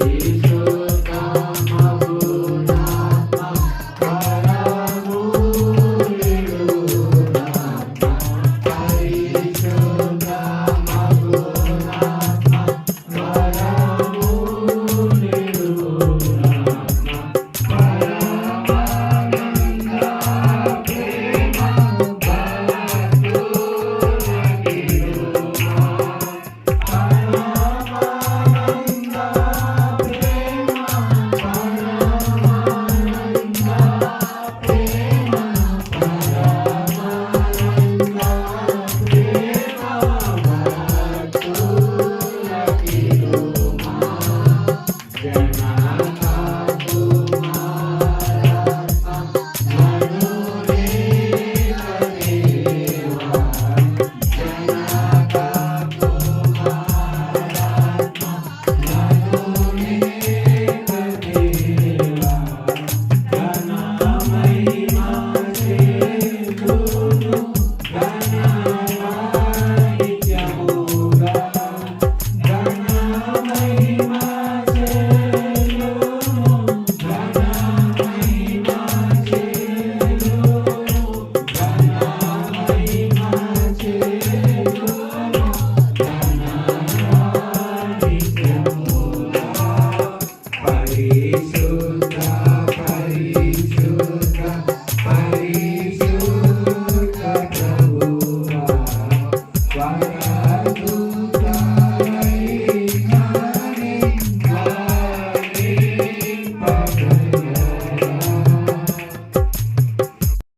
Peace. Jana. పరిశుద్ధ పరిశుద్ధ